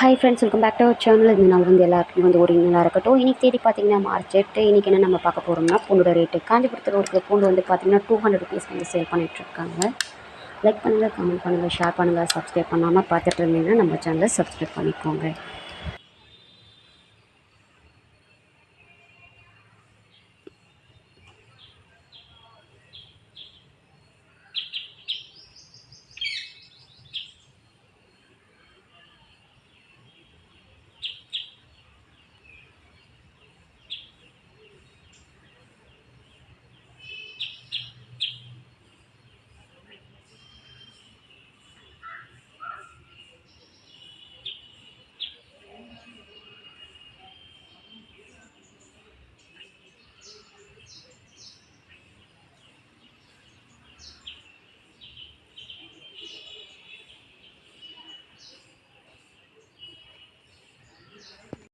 Hi friends welcome back to our channel இந்த நாள் வந்து எல்லாருக்குமே வந்து ஒரு நல்லா இருக்கட்டும். இன்றைக்கி தேதி பார்த்தீங்கன்னா மார்ச் எட்டு. இன்றைக்கி என்ன நம்ம பார்க்க போகிறோம்னா பூண்டோட ரேட்டு காஞ்சிபுரத்தில் இருக்கிற பூண்டு வந்து பார்த்தீங்கன்னா டூ ஹண்ட்ரட் ருபீஸ் வந்து சேல் பண்ணிகிட்ருக்காங்க லைக் பண்ணுங்கள் கமெண்ட் பண்ணுங்கள் ஷேர் பண்ணுங்கள் சப்ஸ்கிரைப் பண்ணாமல் பார்த்துட்டு இருந்தீங்கன்னா நம்ம சேனலை சப்ஸ்கிரைப் பண்ணிக்கோங்க.